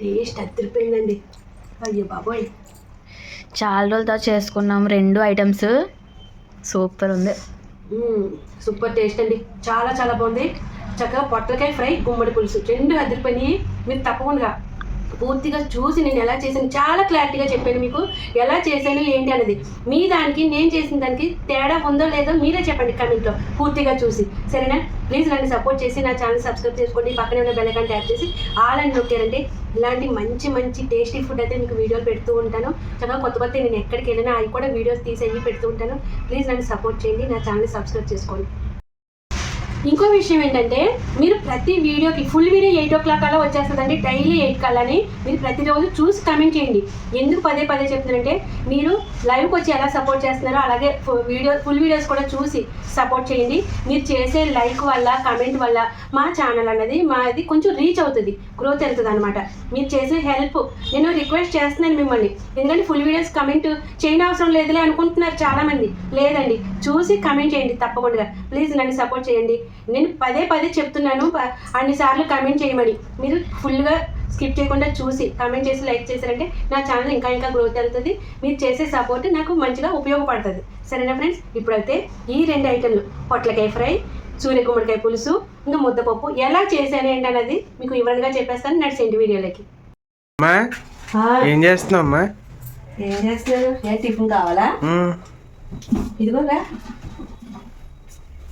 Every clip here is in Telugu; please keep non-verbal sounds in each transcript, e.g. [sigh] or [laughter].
టేస్ట్ అదిరిపోయిందండి. అయ్యో బాబోయ్. చాలా రోజులతో చేసుకున్నాం రెండు ఐటమ్స్. సూపర్ ఉంది. సూపర్ టేస్ట్ అండి. చాలా చాలా బాగుంది. చక్కగా పొట్లకాయ ఫ్రై గుమ్మడి పులుసు రెండు అదిరిపోయినాయి. మీరు తప్పకుండా పూర్తిగా చూసి నేను ఎలా చేశాను చాలా క్లారిటీగా చెప్పాను మీకు. ఎలా చేశాను ఏంటి అనేది మీ దానికి నేను చేసిన దానికి తేడా ఉందో లేదో మీరే చెప్పండి కమెంట్లో పూర్తిగా చూసి. సరేనా? ప్లీజ్ నన్ను సపోర్ట్ చేసి నా ఛానల్ సబ్స్క్రైబ్ చేసుకోండి. పక్కనే ఉన్న బెల్ ట్యాప్ చేసి ఆల్ అని ఇలాంటి మంచి మంచి టేస్టీ ఫుడ్ అయితే మీకు వీడియోలు పెడుతూ ఉంటాను. చక్కగా కొత్త కొత్త నేను ఎక్కడికి వెళ్ళినా అవి కూడా వీడియోస్ తీసి పెడుతూ ఉంటాను. ప్లీజ్ నన్ను సపోర్ట్ చేయండి. నా ఛానల్ సబ్స్క్రైబ్ చేసుకోండి. ఇంకో విషయం ఏంటంటే మీరు ప్రతి వీడియోకి full video eight o'clock అలా వచ్చేస్తుందండి డైలీ ఎయిట్ కల్లాని మీరు ప్రతిరోజు చూసి కమెంట్ చేయండి. ఎందుకు పదే పదే చెప్తున్నారంటే మీరు లైవ్కి వచ్చి ఎలా సపోర్ట్ చేస్తున్నారో అలాగే వీడియో ఫుల్ వీడియోస్ కూడా చూసి సపోర్ట్ చేయండి. మీరు చేసే లైక్ వల్ల కమెంట్ వల్ల మా ఛానల్ అన్నది మాది కొంచెం రీచ్ అవుతుంది గ్రోత్ వెళ్తుంది అనమాట మీరు చేసే హెల్ప్ నేను రిక్వెస్ట్ చేస్తున్నాను మిమ్మల్ని. ఎందుకంటే ఫుల్ వీడియోస్ కమెంట్ చేయని అవసరం లేదులే అనుకుంటున్నారు చాలామంది. లేదండి చూసి కమెంట్ చేయండి తప్పకుండా. ప్లీజ్ నన్ను సపోర్ట్ చేయండి. నేను పదే పదే చెప్తున్నాను. అన్నిసార్లు కమెంట్ చేయమని. మీరు ఫుల్గా స్కిప్ చేయకుండా చూసి కమెంట్ చేసి లైక్ చేశారంటే నా ఛానల్ ఇంకా ఇంకా గ్రోత్ వెళ్తుంది మీరు చేసే సపోర్ట్ నాకు మంచిగా ఉపయోగపడుతుంది. సరేనా ఫ్రెండ్స్ ఇప్పుడైతే ఈ రెండు ఐటెంలు పొట్లకాయ ఫ్రై సూర్యకుమ్మడికాయ పులుసు ఇంకా ముద్దపప్పు. ఎలా చేశాను ఏంటి అన్నది మీకు వివరంగా చెప్పేస్తాను నడిచేంటి వీడియోలకి అమ్మా ఏం చేస్తున్నావు అమ్మా? ఏం చేస్తున్నారు? ఏ టిఫిన్ కావాలా? ఉమ్, ఇదిగోగా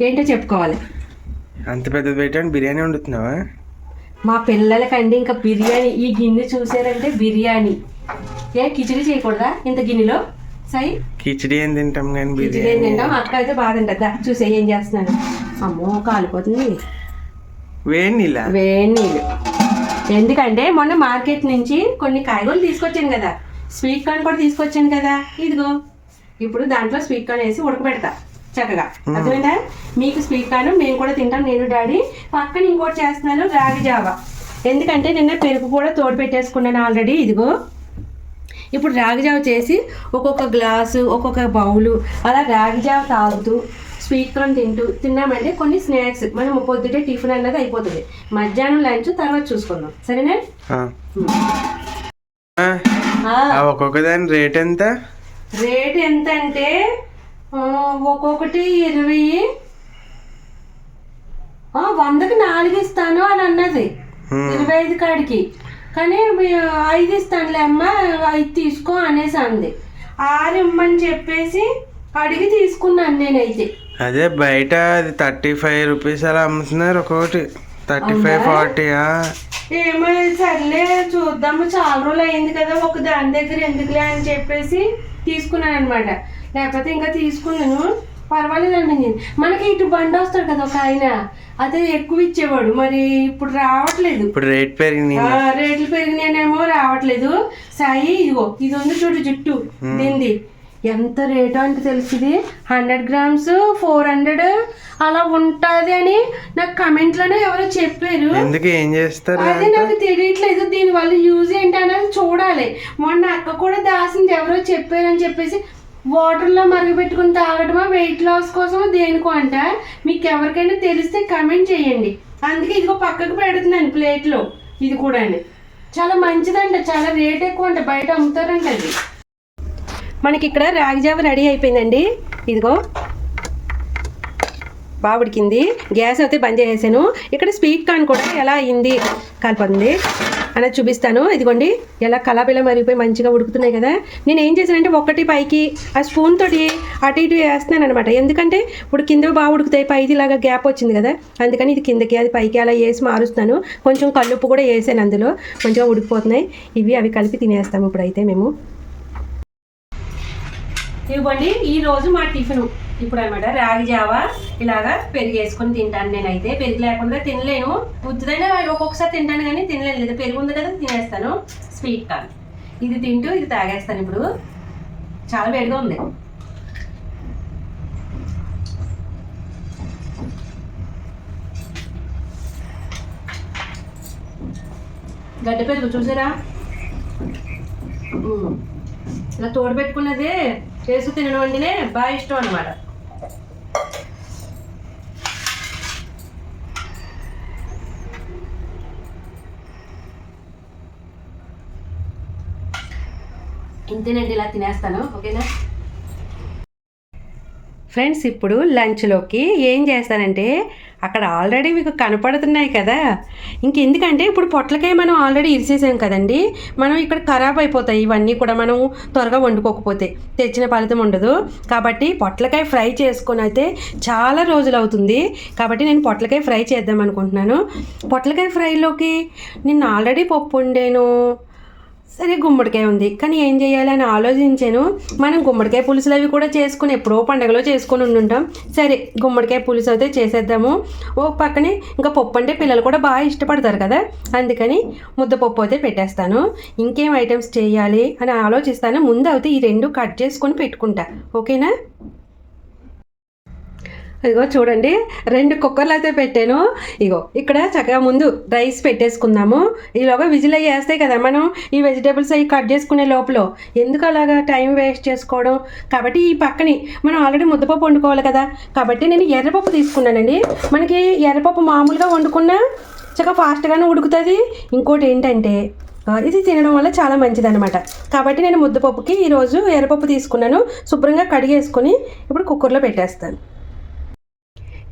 ఏంటో చెప్పుకోవాలి. అంత పెద్దది పెట్టాను బిర్యానీ వండుతున్నావా? మా పిల్లలకండి ఇంకా బిర్యానీ. ఈ గిన్నె చూసారంటే బిర్యానీ. ఏ కిచిడి చేయకూడదా ఇంత గిన్నెలో? సై? కిచిడి ఏం తింటాం కానీ కిచిడి ఏం బిర్యానీ? తింటాం? అక్క అయితే బాధ ఉంటుంది చూసే ఏం చేస్తున్నాను అమ్మో కాలిపోతుంది. వేడి నీళ్ళ? వేడి నీళ్ళు. ఎందుకంటే మొన్న మార్కెట్ నుంచి కొన్ని కాయగూరలు తీసుకొచ్చాను కదా. స్వీట్ కార్న్ కూడా తీసుకొచ్చాను కదా. ఇదిగో. ఇప్పుడు దాంట్లో స్వీట్ కార్న్ వేసి ఉడకబెడతా. చక్కగా. అర్థమైందా? మీకు స్వీట్ కార్న్ మేము కూడా తింటాం నేను డాడీ. పక్కన ఇంకోటి చేస్తున్నాను రాగి జావా. ఎందుకంటే నిన్న పెరుగు కూడా తోడు పెట్టేసుకున్నాను ఆల్రెడీ ఇదిగో. ఇప్పుడు రాగి జావ చేసి ఒక్కొక్క గ్లాసు ఒక్కొక్క బౌలు అలా రాగి జావ తాగుతూ స్వీట్ కార్న్ తింటూ తిన్నామంటే కొన్ని స్నాక్స్ మనం పొద్దుటే టిఫిన్ అన్నది అయిపోతుంది. మధ్యాహ్నం లంచ్ తర్వాత చూసుకుందాం. సరేనా? ఒక్కొక్క దాని రేట్ ఎంత? రేట్ ఎంత అంటే ఒక్కొక్కటి ఇరవై. వందకి నాలుగు ఇస్తాను అని అన్నది. ఇరవై ఐదు కాడికి. కానీ ఐదు ఇస్తానులే అమ్మ ఐదు తీసుకో అనేసి అంది. ఆరు ఇమ్మని చెప్పేసి అడిగి తీసుకున్నాను నేనైతే. అదే బయట అది థర్టీ ఫైవ్ రూపీస్ అలా అమ్ముతున్నారు ఒక్కొక్కటి. థర్టీ ఫైవ్ ఫార్టీయా ఏమో సర్లే చూద్దాము. చాలా రోజులు అయింది కదా ఒక దాని దగ్గర ఎందుకులే అని చెప్పేసి తీసుకున్నాను అనమాట లేకపోతే ఇంకా తీసుకున్నాను. పర్వాలేదండి నేను. మనకి ఇటు బండి వస్తాడు కదా ఒక ఆయన. అదే ఎక్కువ ఇచ్చేవాడు. మరి ఇప్పుడు రావట్లేదు. ఇప్పుడు రేట్ పెరిగింది రేట్లు పెరిగినాయేమో రావట్లేదు. సాయి ఇదిగో ఇది ఉంది చూడు జుట్టు. దీనిది ఎంత రేటు అంటే తెలిసింది. Hundred grams four hundred. అలా ఉంటుంది అని నాకు కమెంట్లోనే ఎవరో చెప్పారు. ఎందుకు ఏం చేస్తారు అదే నాకు తెలియట్లేదు. దీని వల్ల యూజ్ ఏంటి అనేది చూడాలి. మొన్న అక్క కూడా దాసింది. ఎవరో చెప్పారని చెప్పేసి వాటర్లో మరుగుపెట్టుకుని తాగడమా వెయిట్ లాస్ కోసమో? దేనికో అంట. మీకు ఎవరికైనా తెలిస్తే కమెంట్ చేయండి. అందుకే ఇదిగో పక్కకు పెడుతున్నాను ప్లేట్లో. ఇది కూడా చాలా మంచిదంట. చాలా రేట్ ఎక్కువ అంట. బయట అమ్ముతారంట అది. మనకి ఇక్కడ రాగి జావ రెడీ అయిపోయిందండి. ఇదిగో. బాగా ఉడికింది. గ్యాస్ అయితే బంద్ చేసేసాను. ఇక్కడ స్వీట్ కార్న్ కూడా ఎలా అయింది? కలిపింది అనేది చూపిస్తాను. ఇదిగోండి ఎలా కలాపిలా మరిగిపోయి మంచిగా ఉడుకుతున్నాయి కదా. నేను ఏం చేశానంటే ఒక్కటి పైకి ఆ స్పూన్ తోటి అటు ఇటు వేస్తున్నాను అనమాట ఎందుకంటే ఇప్పుడు కింద బాగా ఉడుకుతాయి పైది ఇలాగా గ్యాప్ వచ్చింది కదా. అందుకని ఇది కిందకి అది పైకి అలా వేసి మారుస్తాను కొంచెం కల్లుప్పు కూడా వేసాను అందులో. మంచిగా ఉడికిపోతున్నాయి. ఇవి అవి కలిపి తినేస్తాము ఇప్పుడైతే మేము. ఇవ్వండి ఈరోజు మా టిఫిన్. ఇప్పుడు అనమాట రాగి జావా ఇలాగా పెరుగు వేసుకొని తింటాను నేనైతే. పెరుగు లేకుండా తినలేను. ఉద్దుదైనా ఒక్కొక్కసారి తింటాను కానీ తినలేను. లేదా పెరుగు ఉంది కదా తినేస్తాను. స్వీట్ కార్న్ ఇది తింటూ ఇది తాగేస్తాను ఇప్పుడు. చాలా వేడిగా ఉంది. గడ్డ పెరుగు చూసారా? ఇలా తోడు పెట్టుకున్నదే చేసి తినడం వండినే బాగా ఇష్టం అనమాట ఇంతేనండి ఇలా తినేస్తాను ఓకేనా? ఫ్రెండ్స్ ఇప్పుడు లంచ్లోకి ఏం చేస్తానంటే అక్కడ ఆల్రెడీ మీకు కనపడుతున్నాయి కదా. ఇంకెందుకంటే ఇప్పుడు పొట్లకాయ మనం ఆల్రెడీ ఇరిసేసాం కదండి. మనం ఇక్కడ ఖరాబ్ అయిపోతాయి ఇవన్నీ కూడా మనం త్వరగా వండుకోకపోతే. తెచ్చిన ఫలితం ఉండదు. కాబట్టి పొట్లకాయ ఫ్రై చేసుకొని అయితే చాలా రోజులు అవుతుంది. కాబట్టి నేను పొట్లకాయ ఫ్రై చేద్దాం అనుకుంటున్నాను. పొట్లకాయ ఫ్రైలోకి నిన్న ఆల్రెడీ పప్పు వండాను. సరే గుమ్మడికాయ ఉంది. కానీ ఏం చేయాలని ఆలోచించాను. మనం గుమ్మడికాయ పులుసులు అవి కూడా చేసుకుని ఎప్పుడో పండగలో చేసుకుని ఉండుంటాం. సరే గుమ్మడికాయ పులుసు అయితే చేసేద్దాము. ఓ పక్కనే ఇంకా పప్పు అంటే పిల్లలు కూడా బాగా ఇష్టపడతారు కదా. అందుకని ముద్దపప్పు అయితే పెట్టేస్తాను. ఇంకేం ఐటమ్స్ చేయాలి అని ఆలోచిస్తాను. ముందు అయితే ఈ రెండు కట్ చేసుకొని పెట్టుకుంటా. ఓకేనా? ఇదిగో చూడండి రెండు కుక్కర్లు అయితే పెట్టాను. ఇగో ఇక్కడ చక్కగా ముందు రైస్ పెట్టేసుకుందాము. ఈలోగా విజిల్ అయ్యి వేస్తాయి కదా మనం ఈ వెజిటేబుల్స్ అవి కట్ చేసుకునే లోపల. ఎందుకు అలాగా టైం వేస్ట్ చేసుకోవడం? కాబట్టి ఈ పక్కని మనం ఆల్రెడీ ముద్దపప్పు వండుకోవాలి కదా. కాబట్టి నేను ఎర్రపప్పు తీసుకున్నానండి. మనకి ఎర్రపప్పు మామూలుగా వండుకున్నా చక్కగా ఫాస్ట్గానే ఉడుకుతుంది. ఇంకోటి ఏంటంటే ఇది తినడం వల్ల చాలా మంచిదన్నమాట. కాబట్టి నేను ముద్దపప్పుకి ఈరోజు ఎర్రపప్పు తీసుకున్నాను. శుభ్రంగా కడిగేసుకొని ఇప్పుడు కుక్కర్లో పెట్టేస్తాను.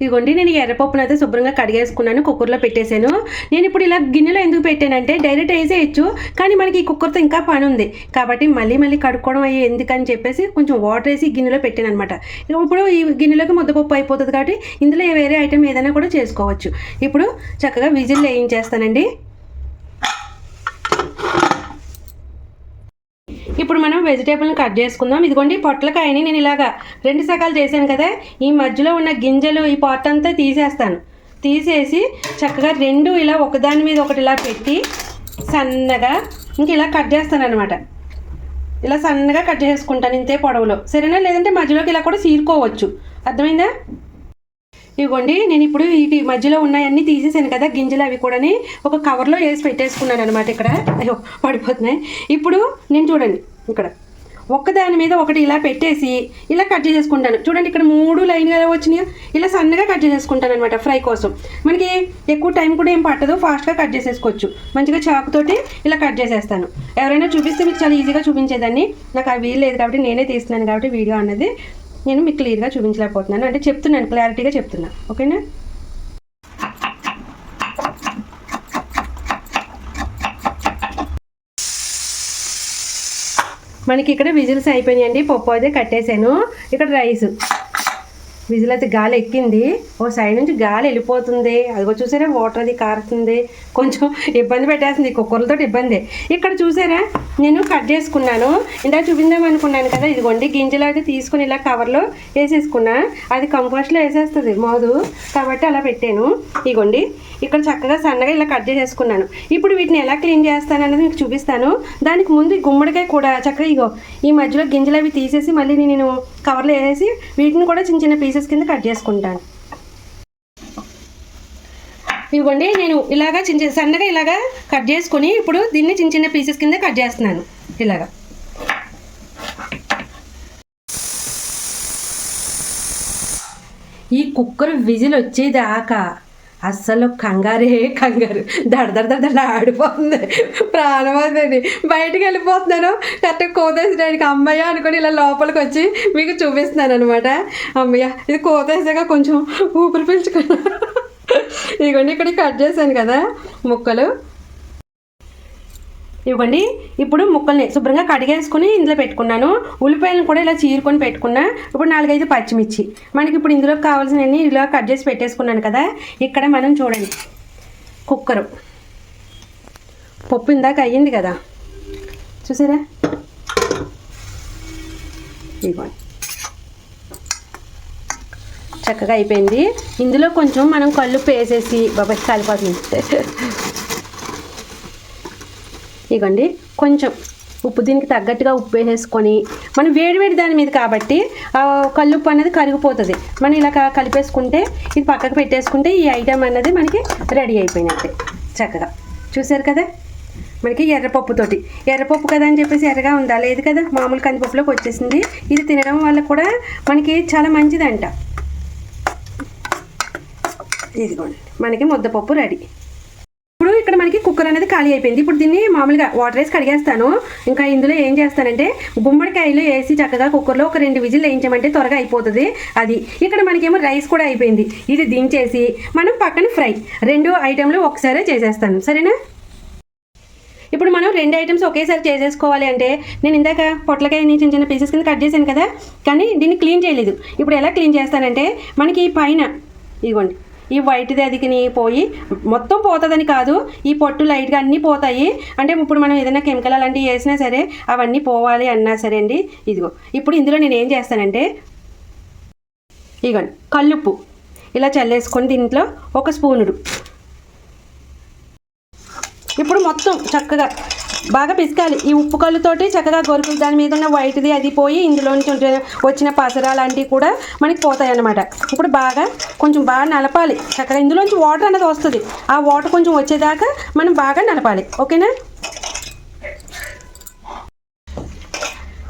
ఇదిగోండి నేను ఎర్రపప్పును అయితే శుభ్రంగా కడిగేసుకున్నాను కుక్కర్లో పెట్టేశాను. నేను ఇప్పుడు ఇలా గిన్నెలో ఎందుకు పెట్టానంటే డైరెక్ట్ వేసేయచ్చు కానీ మనకి ఈ కుక్కర్తో ఇంకా పని ఉంది. కాబట్టి మళ్ళీ మళ్ళీ కడుక్కోవడం అయ్యి ఎందుకని చెప్పేసి కొంచెం వాటర్ వేసి గిన్నెలో పెట్టాను అనమాట ఇప్పుడు ఈ గిన్నెలోకి ముద్దపప్పు అయిపోతుంది కాబట్టి ఇందులో వేరే ఐటెం ఏదైనా కూడా చేసుకోవచ్చు. ఇప్పుడు చక్కగా విజిల్ వేయించేస్తానండి. ఇప్పుడు మనం వెజిటేబుల్ని కట్ చేసుకుందాం. ఇదిగోండి పొట్లకాయని నేను ఇలాగా రెండు సకాలు చేశాను కదా. ఈ మధ్యలో ఉన్న గింజలు ఈ పొట్ట అంతా తీసేస్తాను. తీసేసి చక్కగా రెండు ఇలా ఒకదాని మీద ఒకటి ఇలా పెట్టి సన్నగా ఇంక ఇలా కట్ చేస్తాను అనమాట ఇలా సన్నగా కట్ చేసుకుంటాను ఇంతే పొడవులో. సరేనా? లేదంటే మధ్యలోకి ఇలా కూడా చీరుకోవచ్చు అర్థమైందా? ఇవ్వండి నేను ఇప్పుడు వీటి మధ్యలో ఉన్నాయన్నీ తీసేసాను కదా గింజలు అవి కూడాని ఒక కవర్లో వేసి పెట్టేసుకున్నాను అనమాట ఇక్కడ. అయ్యో పడిపోతున్నాయి. ఇప్పుడు నేను చూడండి ఇక్కడ. ఒక్కదాని మీద ఒకటి ఇలా పెట్టేసి ఇలా కట్ చేసేసుకుంటాను. చూడండి ఇక్కడ మూడు లైన్గా వచ్చినాయి ఇలా సన్నగా కట్ చేసేసుకుంటాను అనమాట ఫ్రై కోసం. మనకి ఎక్కువ టైం కూడా ఏం పట్టదు ఫాస్ట్గా కట్ చేసేసుకోవచ్చు. మంచిగా చాకుతోటి ఇలా కట్ చేసేస్తాను. ఎవరైనా చూపిస్తే మీకు చాలా ఈజీగా చూపించేదాన్ని. నాకు ఆ వీలు లేదు కాబట్టి నేనే తీస్తున్నాను కాబట్టి వీడియో అన్నది. నేను మీకు క్లియర్గా చూపించలేకపోతున్నాను. అంటే చెప్తున్నాను క్లారిటీగా చెప్తున్నా. ఓకేనా? మనకి ఇక్కడ విజిల్స్ అయిపోయినాయండి. పప్పు అయితే కట్టేశాను. ఇక్కడ రైస్ విజిల్ అయితే గాలి ఎక్కింది. ఓ సైడ్ నుంచి గాలి వెళ్ళిపోతుంది. అదిగో చూసారా? వాటర్ అది కారుతుంది. కొంచెం ఇబ్బంది పెట్టేస్తుంది. కుక్కర్లతో ఇబ్బంది. ఇక్కడ చూసారా? నేను కట్ చేసుకున్నాను. ఇందాక చూపిందాం అనుకున్నాను కదా. ఇదిగోండి గింజలు అయితే తీసుకుని ఇలా కవర్లో వేసేసుకున్నా. అది కంపోస్ట్లో వేసేస్తుంది. మోదు కాబట్టి అలా పెట్టాను. ఇదిగోండి. ఇక్కడ చక్కగా సన్నగా ఇలా కట్ చేసేసుకున్నాను. ఇప్పుడు వీటిని ఎలా క్లీన్ చేస్తాను అనేది మీకు చూపిస్తాను. దానికి ముందు గుమ్మడికాయ కూడా చక్కగా ఇగో ఈ మధ్యలో గింజలు అవి తీసేసి మళ్ళీ నేను కవర్లో వేసేసి వీటిని కూడా చిన్న చిన్న పీసెస్ కింద కట్ చేసుకుంటాను. ఇవ్వండి నేను ఇలాగా చిన్న చిన్న సన్నగా ఇలాగా కట్ చేసుకొని ఇప్పుడు దీన్ని చిన్న చిన్న పీసెస్ కింద కట్ చేస్తున్నాను. ఇలాగా. ఈ కుక్కర్ విజిల్ వచ్చేదాకా అస్సలు కంగారే కంగారు. దడ దడ దడ దడ ఆడిపోతుంది. ప్రాణం అవుతుంది బయటకు వెళ్ళిపోతున్నాను. కరెక్ట్ కోతేసడానికి అమ్మయ్య అనుకుని ఇలా లోపలికి వచ్చి మీకు చూపిస్తున్నాను అనమాట అమ్మయ్య ఇది కోతేసాక కొంచెం ఊపిరి పీల్చుకున్నాను. ఇదిగోండి ఇక్కడ కట్ చేశాను కదా ముక్కలు. ఇవ్వండి. ఇప్పుడు ముక్కల్ని శుభ్రంగా కడిగేసుకొని ఇందులో పెట్టుకున్నాను. ఉల్లిపాయలను కూడా ఇలా చీరుకొని పెట్టుకున్నా. ఇప్పుడు నాలుగైదు పచ్చిమిర్చి. మనకి ఇప్పుడు ఇందులో కావాల్సినవన్నీ ఇలా కట్ చేసి పెట్టేసుకున్నాను కదా. ఇక్కడ మనం చూడండి. కుక్కరు. పప్పు ఇందాక అయ్యింది కదా. చూసారా? ఇవ్వండి చక్కగా అయిపోయింది. ఇందులో కొంచెం మనం కళ్ళు పేసేసి బాబాయ్ కాలిపోతుంది. ఇగోండి. కొంచెం ఉప్పు దీనికి తగ్గట్టుగా ఉప్పు వేసేసుకొని మనం వేడివేడి దాని మీద కాబట్టి కల్లుప్పు అనేది కరిగిపోతుంది. మనం ఇలా కలిపేసుకుంటే ఇది పక్కకు పెట్టేసుకుంటే ఈ ఐటెం అన్నది మనకి రెడీ అయిపోయినట్టే. చక్కగా. చూసారు కదా? మనకి ఎర్రపప్పుతోటి ఎర్రపప్పు కదా అని చెప్పేసి ఎర్రగా ఉందా? లేదు కదా? మామూలు కందిపప్పులోకి వచ్చేసింది. ఇది తినడం వల్ల కూడా మనకి చాలా మంచిదంట. ఇదిగోండి. మనకి ముద్దపప్పు రెడీ. ఇక్కడ మనకి కుక్కర్ అనేది ఖాళీ అయిపోయింది. ఇప్పుడు దీన్ని మామూలుగా వాటర్ వేసి కడిగేస్తాను. ఇంకా ఇందులో ఏం చేస్తానంటే గుమ్మడికాయలు వేసి చక్కగా కుక్కర్లో ఒక రెండు విజిల్ వేయించమంటే త్వరగా అయిపోతుంది అది. ఇక్కడ మనకేమో రైస్ కూడా అయిపోయింది. ఇది దించేసి మనం పక్కన ఫ్రై రెండు ఐటెంలు ఒకసారి చేసేస్తాను. సరేనా? ఇప్పుడు మనం రెండు ఐటమ్స్ ఒకేసారి చేసేసుకోవాలి అంటే నేను ఇందాక పొట్లకాయని చిన్న చిన్న పీసెస్ కింద కట్ చేశాను కదా కానీ దీన్ని క్లీన్ చేయలేదు. ఇప్పుడు ఎలా క్లీన్ చేస్తానంటే మనకి పైన ఇదిగోండి. ఈ వైట్ది అదికిని పోయి మొత్తం పోతుందని కాదు ఈ పొట్టు లైట్గా అన్నీ పోతాయి. అంటే ఇప్పుడు మనం ఏదైనా కెమికల్ అలాంటివి వేసినా సరే అవన్నీ పోవాలి అన్నా సరే అండి. ఇదిగో ఇప్పుడు ఇందులో నేను ఏం చేస్తానంటే ఇదిగోండి కల్లుప్పు. ఇలా చల్లేసుకొని దీంట్లో ఒక స్పూనుడు. ఇప్పుడు మొత్తం చక్కగా బాగా పిసకాలి. ఈ ఉప్పు కళ్ళుతోటి చక్కగా గొరుకులు దాని మీద ఉన్న వైట్ది అది పోయి ఇందులో నుంచి వచ్చిన పసర లాంటివి కూడా మనకి పోతాయి అన్నమాట. ఇప్పుడు బాగా కొంచెం బాగా నలపాలి. చక్కగా ఇందులోంచి వాటర్ అనేది వస్తుంది. ఆ వాటర్ కొంచెం వచ్చేదాకా మనం బాగా నలపాలి. ఓకేనా?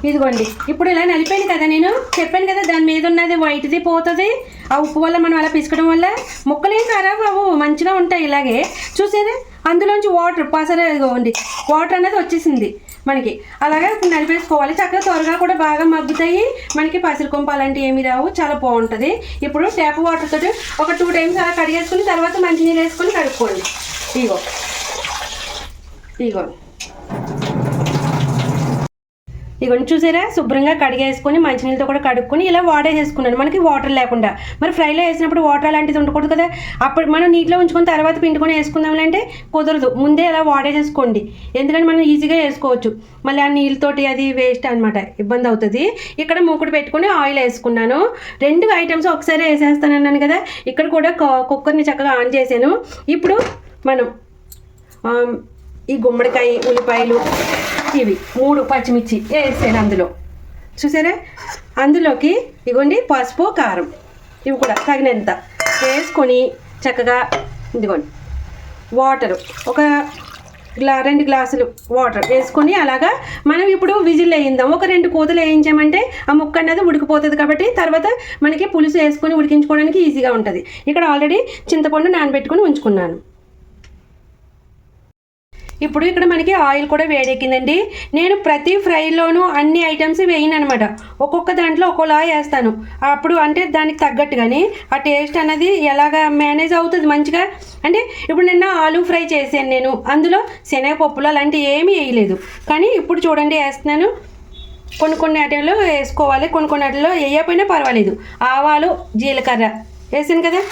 ఇదిగోండి. ఇప్పుడు ఇలా నలిపాను కదా నేను. చెప్పాను కదా దాని మీద ఉన్నది వైట్ది పోతుంది. ఆ ఉప్పు వల్ల మనం అలా పిసకడం వల్ల ముక్కలేం ఖరాబ్ అవ్వవు. మంచిగా ఉంటాయి ఇలాగే. చూసేది? అందులోంచి వాటర్ పసర ఇదిగోండి వాటర్ అనేది వచ్చేసింది మనకి. అలాగే నలిపేసుకోవాలి చక్కగా త్వరగా కూడా బాగా మగ్గుతాయి. మనకి పసిరి కొంప అలాంటివి ఏమి రావు. చాలా బాగుంటుంది. ఇప్పుడు ట్యాప్ వాటర్ తోటి ఒక టూ టైమ్స్ అలా కడిగేసుకుని తర్వాత మంచినీళ్ళు వేసుకొని కడుక్కోండి. ఇగో ఇగో ఇవన్నీ చూసారా? శుభ్రంగా కడిగేసుకొని మంచినీళ్ళతో కూడా కడుక్కొని ఇలా వాడేసేసుకున్నాను మనకి వాటర్ లేకుండా. మరి ఫ్రైలో వేసినప్పుడు వాటర్ అలాంటిది ఉండకూడదు కదా? అప్పుడు మనం నీటిలో ఉంచుకొని తర్వాత పిండుకొని వేసుకుందాం అంటే కుదరదు. ముందే అలా వాడేసేసుకోండి. ఎందుకంటే మనం ఈజీగా వేసుకోవచ్చు. మళ్ళీ ఆ నీళ్ళతోటి అది వేస్ట్ అనమాట ఇబ్బంది అవుతుంది. ఇక్కడ మూకుడు పెట్టుకొని ఆయిల్ వేసుకున్నాను. రెండు ఐటమ్స్ ఒకసారి వేసేస్తానన్నాను కదా? ఇక్కడ కూడా కుక్కర్ని చక్కగా ఆన్ చేశాను. ఇప్పుడు మనం ఈ గుమ్మడికాయ ఉల్లిపాయలు ఇవి మూడు పచ్చిమిర్చి వేసాను అందులో. చూసారా? అందులోకి ఇగోండి పసుపు కారం. ఇవి కూడా తగినంత వేసుకొని చక్కగా ఇదిగోండి. వాటరు. ఒక గ్లా రెండు గ్లాసులు వాటర్ వేసుకొని అలాగా మనం ఇప్పుడు విజిల్ వేయిందాం. ఒక రెండు కూతలు వేయించామంటే ఆ ముక్క అనేది ఉడికిపోతుంది కాబట్టి తర్వాత మనకి పులుసు వేసుకొని ఉడికించుకోవడానికి ఈజీగా ఉంటుంది. ఇక్కడ ఆల్రెడీ చింతపండు నానబెట్టుకొని ఉంచుకున్నాను. ఇప్పుడు ఇక్కడ మనకి ఆయిల్ కూడా వేడెక్కిందండి. నేను ప్రతి ఫ్రైలోనూ అన్ని ఐటమ్స్ వేయను అనమాట ఒక్కొక్క దాంట్లో ఒక్కోలా వేస్తాను. అప్పుడు అంటే దానికి తగ్గట్టుగానే ఆ టేస్ట్ అనేది ఎలాగ మేనేజ్ అవుతుంది మంచిగా? అంటే ఇప్పుడు నిన్న ఆలూ ఫ్రై చేశాను నేను. అందులో శనగపప్పులు అలాంటివి ఏమీ వేయలేదు. కానీ ఇప్పుడు చూడండి వేస్తున్నాను. కొన్ని కొన్ని వాటిలో వేసుకోవాలి కొన్ని కొన్ని వాటిలో వేయకపోయినా పర్వాలేదు. ఆవాలు జీలకర్ర వేసాను కదా.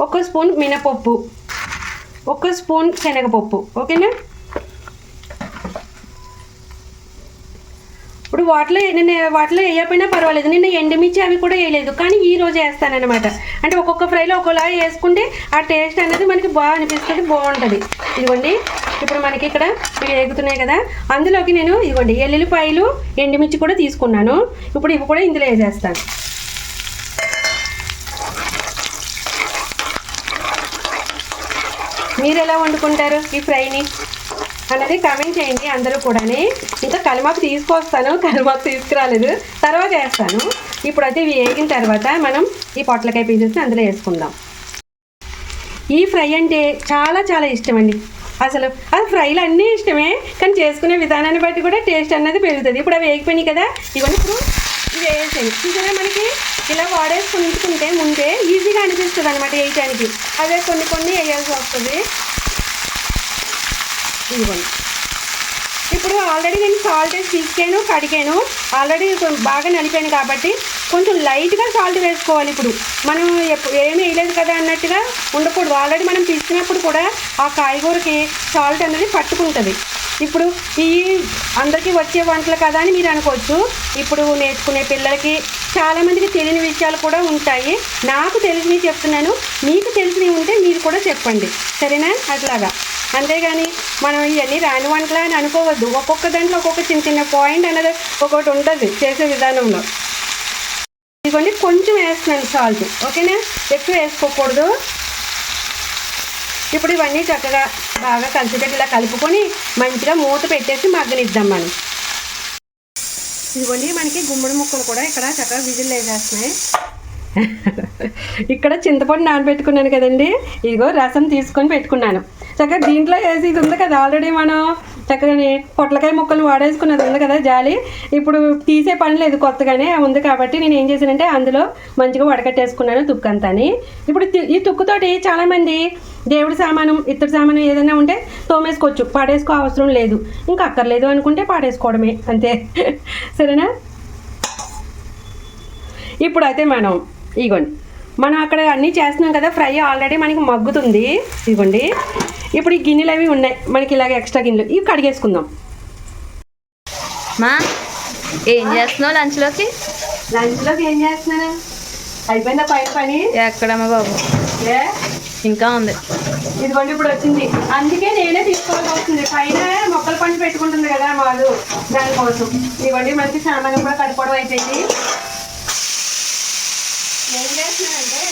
ఒక స్పూన్ మినపప్పు. ఒక స్పూన్ శనగపప్పు ఓకేనా? ఇప్పుడు వాటిలో నేను వాటిలో వేయకపోయినా పర్వాలేదు. నిన్న ఎండుమిర్చి అవి కూడా వేయలేదు. కానీ ఈ రోజు వేస్తానమాట అంటే ఒక్కొక్క ఫ్రైలో ఒకలా వేసుకుంటే ఆ టేస్ట్ అనేది మనకి బాగా అనిపిస్తుంది బాగుంటుంది. ఇదిగోండి. ఇప్పుడు మనకి ఇక్కడ ఇవి వేగుతున్నాయి కదా. అందులోకి నేను ఇదిగోండి ఎల్లుల్లిపాయలు ఎండుమిర్చి కూడా తీసుకున్నాను. ఇప్పుడు ఇవి కూడా ఇందులో వేసేస్తాను. మీరు ఎలా వండుకుంటారు ఈ ఫ్రైని? అన్నది కమెంట్ చేయండి అందరూ కూడాని. ఇంకా కలిమాకు తీసుకొస్తాను కలిమాకు తీసుకురాలేదు. తర్వాత వేస్తాను ఇప్పుడు అయితే ఇవి వేగిన తర్వాత మనం ఈ పొట్లకాయ పీసెస్ని అందులో వేసుకుందాం. ఈ ఫ్రై అంటే చాలా చాలా ఇష్టం అండి అసలు అది ఫ్రైలు అన్నీ ఇష్టమే కానీ చేసుకునే విధానాన్ని బట్టి కూడా టేస్ట్ అన్నది పెరుగుతుంది. ఇప్పుడు అవి వేగిపోయినాయి కదా ఇవన్నీ ఇప్పుడు ఇవి చూసారా మనకి? ఇలా వాడేసుకుని ఉంచుకుంటే ముందే ఈజీగా అనిపిస్తుంది అనమాట వేయటానికి అదే కొన్ని కొన్ని వేయాల్సి వస్తుంది. ఇదిగోండి. ఇప్పుడు ఆల్రెడీ నేను సాల్ట్ వేసి తీసుకాను కడిగాను. ఆల్రెడీ బాగా నలిపాను కాబట్టి కొంచెం లైట్గా సాల్ట్ వేసుకోవాలి ఇప్పుడు. మనం ఏం ఏమీ వేయలేదు కదా అన్నట్టుగా ఉండకూడదు. ఆల్రెడీ మనం తీసుకున్నప్పుడు కూడా ఆ కాయగూరకి సాల్ట్ అనేది పట్టుకుంటుంది. ఇప్పుడు ఈ అందరికీ వచ్చే వంటలు కదా అని మీరు అనుకోవచ్చు. ఇప్పుడు నేర్చుకునే పిల్లలకి చాలామందికి తెలియని విషయాలు కూడా ఉంటాయి. నాకు తెలిసినవి చెప్తున్నాను. మీకు తెలిసినవి ఉంటే మీరు కూడా చెప్పండి. సరేనా? అట్లాగా. అంతేగాని మనం ఇవన్నీ రాని వంటలు అని అనుకోవద్దు. ఒక్కొక్క దాంట్లో ఒక్కొక్క చిన్న చిన్న పాయింట్ అనేది ఒక్కొక్కటి ఉంటుంది చేసే విధానంలో. ఇదిగోండి కొంచెం వేస్తున్నాను సాల్ట్. ఓకేనా? ఎక్కువ వేసుకోకూడదు. ఇప్పుడు ఇవన్నీ చక్కగా బాగా కలిసేటట్టు ఇలా కలుపుకొని మంచిగా మూత పెట్టేసి మగ్గనిద్దాం మనం. ఇదిగోండి మనకి గుమ్మడి ముక్కలు కూడా ఇక్కడ చక్కగా విజిల్ వేసేస్తున్నాయి. [laughs] ఇక్కడ చింతపండు నానబెట్టుకున్నాను కదండి. ఇదిగో రసం తీసుకొని పెట్టుకున్నాను. చక్కగా దీంట్లో వేసి ఇది ఉంది కదా ఆల్రెడీ మనం. చక్కగా పొట్లకాయ ముక్కలు వాడేసుకున్నది ఉంది కదా జాలి. ఇప్పుడు తీసే పని లేదు కొత్తగానే ఉంది కాబట్టి నేను ఏం చేశానంటే అందులో మంచిగా వడకట్టేసుకున్నాను తుక్కంతాని. ఇప్పుడు ఈ తుక్కుతోటి చాలామంది దేవుడి సామానం ఇత్తడి సామానం ఏదైనా ఉంటే తోమేసుకోవచ్చు. పాడేసుకో అవసరం లేదు. ఇంకా అక్కర్లేదు అనుకుంటే పాడేసుకోవడమే. అంతే. [laughs] సరేనా? ఇప్పుడైతే మనం ఇగోండి. మనం అక్కడ అన్నీ చేస్తున్నాం కదా ఫ్రై ఆల్రెడీ మనకి మగ్గుతుంది. ఇదిగోండి. ఇప్పుడు ఈ గిన్నెలు అవి ఉన్నాయి. మనకి ఇలాగ ఎక్స్ట్రా గిన్నెలు. ఇవి కడిగేసుకుందాం. మా ఏం చేస్తున్నావు లంచ్లోకి? లంచ్లోకి ఏం చేస్తున్నాను? అయిపోయిందా పైన పని? ఎక్కడమ్మా బాబు? ఏ? ఇంకా ఉంది. ఇదిగోండి ఇప్పుడు వచ్చింది. అందుకే నేనే తీసుకోవాల్సి వస్తుంది. పైన మొక్కలు పండు పెట్టుకుంటుంది కదా మాలు దానికోసం. ఇదిగోండి మనకి సామాన్యం కూడా కడుక్కోవడం అయిపోయింది ఏం చేస్తున్నానంటే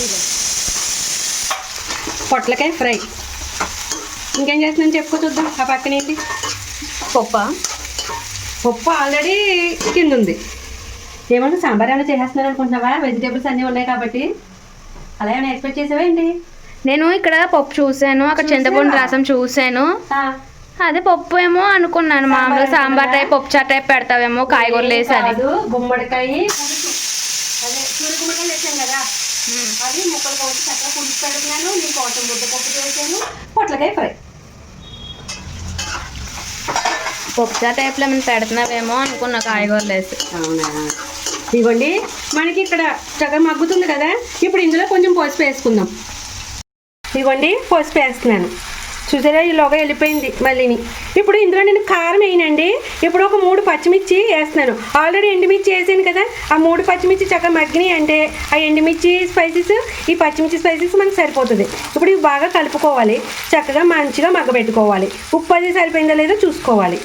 ఇదిగో. పొట్లకాయ ఫ్రై. ఇంకేం చేస్తున్నాను చెప్పుకో చూద్దాం. ఆ పక్కన ఏంటి? పప్ప. పప్పు ఆల్రెడీ కింద ఉంది. ఏమన్నా సాంబార్ ఏమైనా చేసేస్తున్నాను అనుకుంటున్నావా? వెజిటేబుల్స్ అన్నీ ఉన్నాయి కాబట్టి. అలా ఏమైనా ఎక్స్పెక్ట్ చేసావా ఏంటి? నేను ఇక్కడ పప్పు చూసాను అక్కడ చింతపండు రసం చూసాను ఆ, అదే పప్పు ఏమో అనుకున్నాను మామూలు సాంబార్ టైప్ పప్పు చాట్ టైప్ పెడతావేమో కాయగూరలు వేసి అని. కాదు గుమ్మడికాయ అదే వేసాం కదా. అది ముక్కలు కోసి చక్కగా పులుసు పెడుతున్నాను. నీ కోసం ముద్ద పప్పు చేసాను పొట్లకాయ ఫ్రై. పప్పు చాట్ టైప్లో ఏమైనా పెడుతున్నావేమో అనుకున్నా కాయగూరలు వేసి. అవునా? ఇదిగోండి మనకి ఇక్కడ చక్కగా మగ్గుతుంది కదా. ఇప్పుడు ఇందులో కొంచెం పసుపు వేసుకుందాం. ఇదిగోండి పసుపు వేస్తున్నాను. చూసారా? ఈలోగా వెళ్ళిపోయింది మళ్ళీని. ఇప్పుడు ఇందులో నేను కారం వేయనండి. ఇప్పుడు ఒక మూడు పచ్చిమిర్చి వేస్తున్నాను. ఆల్రెడీ ఎండుమిర్చి వేసాను కదా. ఆ మూడు పచ్చిమిర్చి చక్కగా మగ్గినాయి అంటే ఆ ఎండుమిర్చి స్పైసెస్ ఈ పచ్చిమిర్చి స్పైసెస్ మనకు సరిపోతుంది. ఇప్పుడు ఇవి బాగా కలుపుకోవాలి. చక్కగా మంచిగా మగ్గబెట్టుకోవాలి. ఉప్పు అది సరిపోయిందా లేదో చూసుకోవాలి.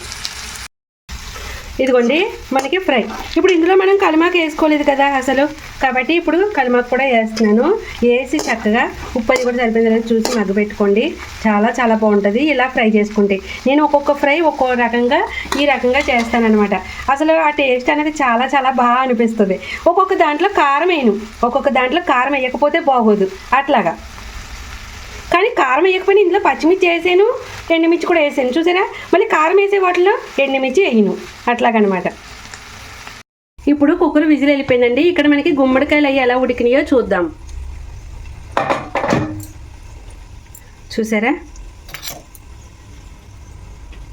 ఇదిగోండి మనకి ఫ్రై. ఇప్పుడు ఇందులో మనం కలిమాకు వేసుకోలేదు కదా అసలు. కాబట్టి ఇప్పుడు కలిమాకు కూడా వేస్తున్నాను. వేసి చక్కగా ఉప్పు అది కూడా సరిపోయిందని చూసి మగ్గబెట్టుకోండి చాలా చాలా బాగుంటుంది. ఇలా ఫ్రై చేసుకుంటే. నేను ఒక్కొక్క ఫ్రై ఒక్కో రకంగా ఈ రకంగా చేస్తానమాట అసలు ఆ టేస్ట్ అనేది చాలా చాలా బాగా అనిపిస్తుంది. ఒక్కొక్క దాంట్లో కారం వేయను. ఒక్కొక్క దాంట్లో కారం వేయకపోతే బాగోదు. అట్లాగా. కానీ కారం వేయకపోయినా ఇందులో పచ్చిమిర్చి వేసాను ఎండుమిర్చి కూడా వేసాను. చూసారా? మళ్ళీ కారం వేసే వాటిలో ఎండుమిర్చి వేయను. అట్లాగనమాట. ఇప్పుడు కుక్కర్ విజిల్ వెళ్ళిపోయిందండి. ఇక్కడ మనకి గుమ్మడికాయలు అవి ఎలా ఉడికినాయో చూద్దాం. చూసారా?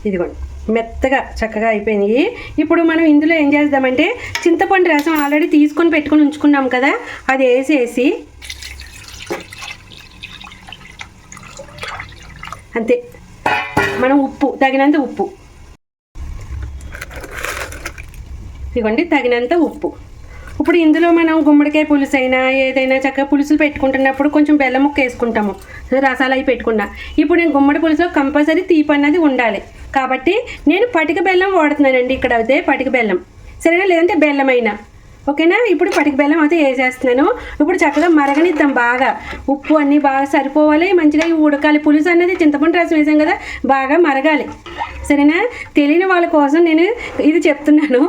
ఇదిగోండి. మెత్తగా చక్కగా అయిపోయినాయి. ఇప్పుడు మనం ఇందులో ఏం చేద్దామంటే చింతపండు రసం ఆల్రెడీ తీసుకొని పెట్టుకొని ఉంచుకున్నాం కదా అది వేసేసి అంతే. మనం ఉప్పు తగినంత ఉప్పు. ఇదిగోండి తగినంత ఉప్పు. ఇప్పుడు ఇందులో మనం గుమ్మడికాయ పులుసు అయినా ఏదైనా చక్కగా పులుసులు పెట్టుకుంటున్నప్పుడు కొంచెం బెల్లం ముక్క వేసుకుంటాము. రసాలు అవి పెట్టుకున్నా. ఇప్పుడు నేను గుమ్మడి పులుసులో కంపల్సరీ తీపి అన్నది ఉండాలి. కాబట్టి నేను పటిక బెల్లం వాడుతున్నానండి ఇక్కడ అయితే పటిక బెల్లం. సరేనా? లేదంటే బెల్లం అయినా ఓకేనా? ఇప్పుడు పటిక బెల్లం అయితే వేసేస్తున్నాను. ఇప్పుడు చక్కగా మరగనిద్దాం బాగా. ఉప్పు అన్నీ బాగా సరిపోవాలి. మంచిగా ఇవి ఉడకాలి. పులుసు అనేది చింతపండు రసం వేసాం కదా బాగా మరగాలి. సరేనా? తెలియని వాళ్ళ కోసం నేను ఇది చెప్తున్నాను.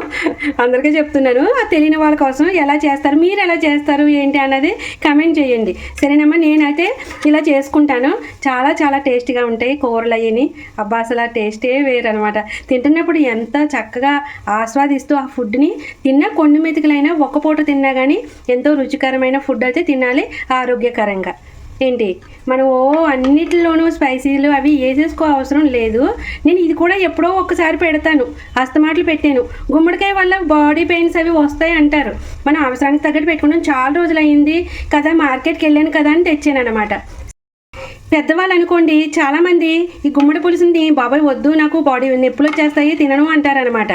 అందరికీ చెప్తున్నాను. ఆ తెలియని వాళ్ళ కోసం ఎలా చేస్తారు మీరు ఎలా చేస్తారు ఏంటి అన్నది కమెంట్ చేయండి. సరేనమ్మా? నేనైతే ఇలా చేసుకుంటాను. చాలా చాలా టేస్టీగా ఉంటాయి కూరలు అయ్యని. అబ్బా అసలు ఆ టేస్టే వేరనమాట తింటున్నప్పుడు ఎంత చక్కగా ఆస్వాదిస్తూ ఆ ఫుడ్ని తిన్న కొన్ని మెతుకులైనా ఒక పూట తిన్నా కానీ ఎంతో రుచికరమైన ఫుడ్ అయితే తినాలి ఆరోగ్యకరంగా. ఏంటి? మనం ఓ అన్నిటిలోనూ స్పైసీలు అవి వేసేసుకో అవసరం లేదు. నేను ఇది కూడా ఎప్పుడో ఒక్కసారి పెడతాను. అస్తమాటలు పెట్టాను. గుమ్మడికాయ వల్ల బాడీ పెయిన్స్ అవి వస్తాయి అంటారు. మనం అవసరానికి తగ్గట్టు పెట్టుకున్నాం. చాలా రోజులు అయింది కదా మార్కెట్కి వెళ్ళాను కదా అని తెచ్చాను అనమాట పెద్దవాళ్ళు అనుకోండి చాలామంది ఈ గుమ్మడి పులుసుని బాబాయ్ వద్దు నాకు బాడీ నొప్పులు వచ్చేస్తాయి తినను అంటారనమాట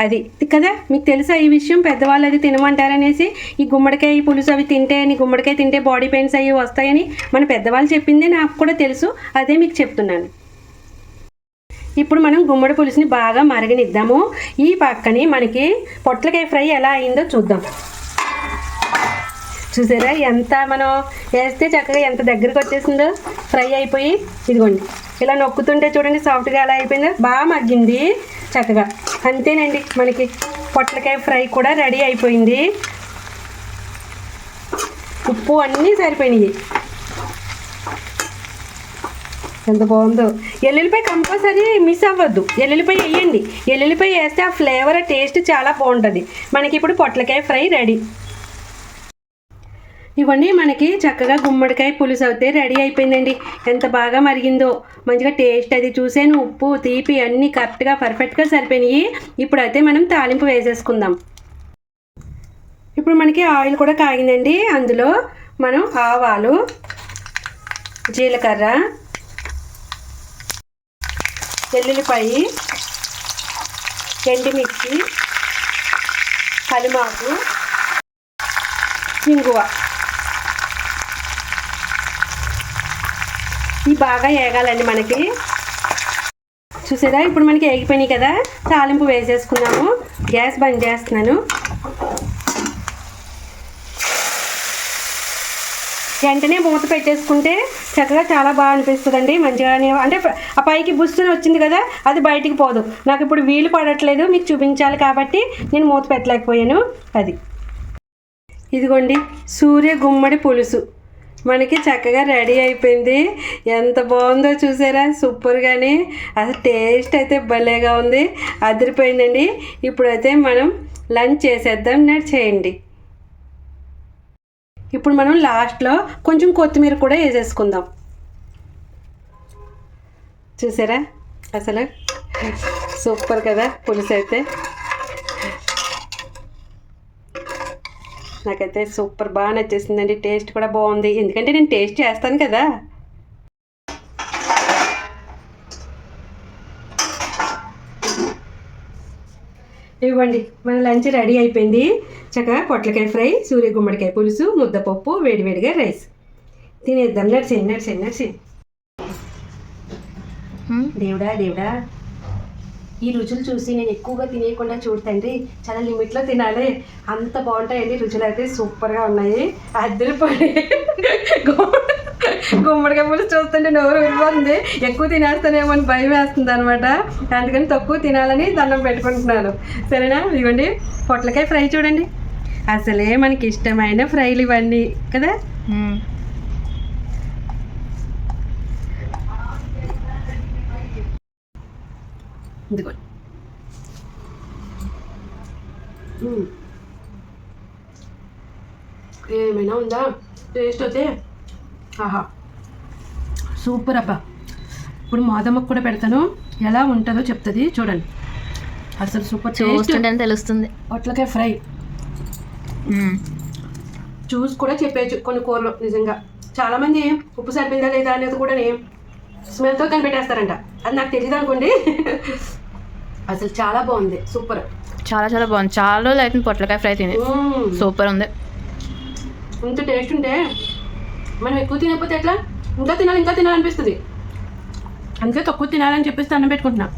అది కదా మీకు తెలుసా ఈ విషయం? పెద్దవాళ్ళు అది తినమంటారనేసి ఈ గుమ్మడికాయ పులుసు అవి తింటే నీ గుమ్మడికాయ తింటే బాడీ పెయిన్స్ అవి వస్తాయని మన పెద్దవాళ్ళు చెప్పిందే నాకు కూడా తెలుసు అదే మీకు చెప్తున్నాను. ఇప్పుడు మనం గుమ్మడి పులుసుని బాగా మరగనిద్దాము. ఈ పక్కని మనకి పొట్లకాయ ఫ్రై ఎలా అయిందో చూద్దాం. చూసారా ఎంత మనం వేస్తే చక్కగా ఎంత దగ్గరకు వచ్చేసిందో? ఫ్రై అయిపోయి ఇదిగోండి. ఇలా నొక్కుతుంటే చూడండి సాఫ్ట్గా ఎలా అయిపోయిందో. బాగా మగ్గింది. చక్కగా. అంతేనండి మనకి పొట్లకాయ ఫ్రై కూడా రెడీ అయిపోయింది. ఉప్పు అన్నీ సరిపోయినాయి. ఎంత బాగుందో. ఎల్లుల్లిపాయ కంపల్సరీ మిస్ అవ్వద్దు. ఎల్లుల్లిపాయ వేయండి. ఎల్లుల్లిపాయ వేస్తే ఆ ఫ్లేవర్ ఆ టేస్ట్ చాలా బాగుంటుంది. మనకి ఇప్పుడు పొట్లకాయ ఫ్రై రెడీ. ఇవన్నీ మనకి చక్కగా గుమ్మడికాయ పులుసు అయితే రెడీ అయిపోయిందండి. ఎంత బాగా మరిగిందో. మంచిగా టేస్ట్ అది చూసాను ఉప్పు తీపి అన్నీ కరెక్ట్గా పర్ఫెక్ట్గా సరిపోయినాయి. ఇప్పుడు అయితే మనం తాలింపు వేసేసుకుందాం. ఇప్పుడు మనకి ఆయిల్ కూడా కాగిందండి. అందులో మనం ఆవాలు జీలకర్ర వెల్లుల్లిపాయి ఎండుమిర్చి కలిమాకు ఇంగువ. ఇవి బాగా వేగాలండి మనకి. చూసారా ఇప్పుడు మనకి వేగిపోయినాయి కదా. తాలింపు వేసేసుకున్నాము. గ్యాస్ బంద్ చేస్తున్నాను. వెంటనే మూత పెట్టేసుకుంటే చక్కగా చాలా బాగా అనిపిస్తుందండి. మంచిగానే అంటే ఆ పైకి బుస్తుని వచ్చింది కదా అది బయటికి పోదు. నాకు ఇప్పుడు వీలు పడట్లేదు మీకు చూపించాలి కాబట్టి నేను మూత పెట్టలేకపోయాను. అది. ఇదిగోండి సూర్య గుమ్మడి పులుసు. మనకి చక్కగా రెడీ అయిపోయింది. ఎంత బాగుందో చూసారా? సూపర్ కానీ అసలు టేస్ట్ అయితే భలేగా ఉంది. అదిరిపోయిందండి. ఇప్పుడైతే మనం లంచ్ చేసేద్దాం. నేను చేయండి. ఇప్పుడు మనం లాస్ట్లో కొంచెం కొత్తిమీర కూడా వేసేసుకుందాం. చూసారా? అసలు సూపర్ కదా పులుసు అయితే నాకైతే సూపర్ బాగా నచ్చేసిందండి. టేస్ట్ కూడా బాగుంది. ఎందుకంటే నేను టేస్ట్ చేస్తాను కదా. ఇవ్వండి మన లంచ్ రెడీ అయిపోయింది. చక్కగా పొట్లకాయ ఫ్రై సూర్య గుమ్మడికాయ పులుసు ముద్దపప్పు వేడివేడిగా రైస్. తినేద్దాం. నడిచేయండి నడిచేయండి నడిచేయండి దేవుడా దేవుడా. ఈ రుచులు చూసి నేను ఎక్కువగా తినేయకుండా చూడతండి చాలా లిమిట్లో తినాలి. అంత బాగుంటాయండి రుచులు అయితే సూపర్గా ఉన్నాయి. అద్దరిపడి గుమ్మడికాయ పులుసు చూస్తుంటే నోరు వెళ్ళిపోతుంది ఎక్కువ తినేస్తానేమో అని భయం వేస్తుంది అనమాట అందుకని తక్కువ తినాలని దండం పెట్టుకుంటున్నాను. సరేనా? ఇవ్వండి పొట్లకాయ ఫ్రై చూడండి. అసలే మనకి ఇష్టమైన ఫ్రైలు ఇవన్నీ కదా? ఇదిగో. ఏమైనా ఉందా టేస్ట్ అయితే ఆహా సూపర్ అబ్బా ఇప్పుడు మాదమ్మకు కూడా పెడతాను. ఎలా ఉంటుందో చెప్తుంది చూడండి. అసలు సూపర్ టేస్ట్ చూస్తుంటేనే తెలుస్తుంది. పొట్లకాయ ఫ్రై. చూసి కూడా చెప్పేయచ్చు కొన్ని కూరలు నిజంగా. చాలామంది ఉప్పు సరిపోయిందా లేదా అనేది కూడా స్మెల్తో కనిపెట్టేస్తారంట. అది నాకు తెలియదు అనుకోండి. అసలు చాలా బాగుంది సూపర్. చాలా చాలా బాగుంది. చాలా రోజులు అవుతుంది పొట్లకాయ ఫ్రై తిని. సూపర్ ఉంది. ఇంత టేస్ట్ ఉంటే మనం ఎక్కువ తినకపోతే ఎట్లా? ఇంకా తినాలి ఇంకా తినాలనిపిస్తుంది. అందుకే తక్కువ తినాలని చెప్పేసి అన్నం పెట్టుకుంటున్నా.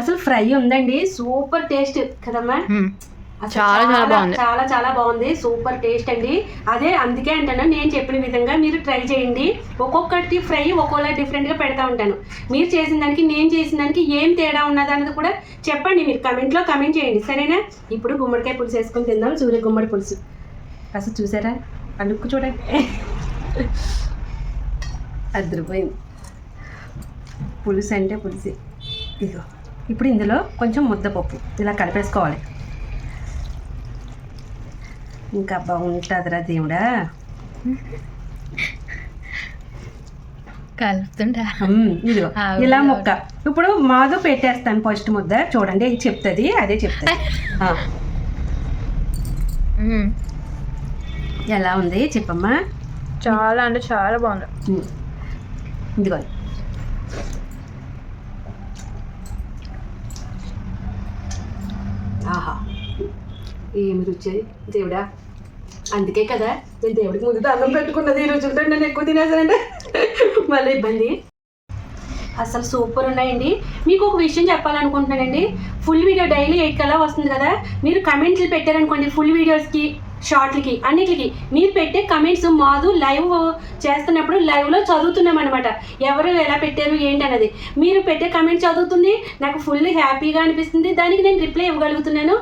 అసలు ఫ్రై ఉందండి సూపర్ టేస్ట్ కదమ్మా. చాలా చాలా బాగుంది. చాలా చాలా బాగుంది. సూపర్ టేస్ట్ అండి. అదే అందుకే అంటాను నేను చెప్పిన విధంగా మీరు ట్రై చేయండి. ఒక్కొక్కటి ఫ్రై ఒక్కోలా డిఫరెంట్గా పెడతా ఉంటాను. మీరు చేసిన దానికి నేను చేసిన దానికి ఏం తేడా ఉన్నది అన్నది కూడా చెప్పండి. మీరు కమెంట్లో కమెంట్ చేయండి. సరేనా? ఇప్పుడు గుమ్మడికాయ పులుసు వేసుకొని తిందాం. సూర్య గుమ్మడి పులుసు. అసలు చూసారా? ఆ లుక్ చూడండి. అదిరిపోయింది. పులుసు అంటే పులుసు. ఇదిగో. ఇప్పుడు ఇందులో కొంచెం ముద్దపప్పు. ఇలా కలిపేసుకోవాలి. ఇంకా బాగుంటుందిరా దేవుడా. కలుపుతుంటా. ఇదిగో ఇలా ముక్క. ఇప్పుడు మాదు పెట్టేస్తాను ఫస్ట్ ముద్ద. చూడండి చెప్తుంది అదే చెప్తుంది. ఎలా ఉంది? చెప్పమ్మా. చాలా అంటే చాలా బాగుంది. ఇదిగో. ఆహా. ఏమి రుచి? దేవుడా అందుకే కదా నేను దేవుడికి ముందు అన్నం పెట్టుకున్నది ఈ రుచులతో నేను ఎక్కువ తినేసానంటే. మళ్ళీ ఇబ్బంది. అసలు సూపర్ ఉన్నాయండి. మీకు ఒక విషయం చెప్పాలనుకుంటున్నానండి. ఫుల్ వీడియో డైలీ ఎయిట్ కల్లా వస్తుంది కదా. మీరు కమెంట్లు పెట్టారనుకోండి ఫుల్ వీడియోస్కి షార్ట్లకి అన్నిటికి మీరు పెట్టే కమెంట్స్ మాదు లైవ్ చేస్తున్నప్పుడు లైవ్లో చదువుతున్నాం అనమాట ఎవరు ఎలా పెట్టారు ఏంటి అన్నది మీరు పెట్టే కమెంట్ చదువుతుంది. నాకు ఫుల్ హ్యాపీగా అనిపిస్తుంది. దానికి నేను రిప్లై ఇవ్వగలుగుతున్నాను.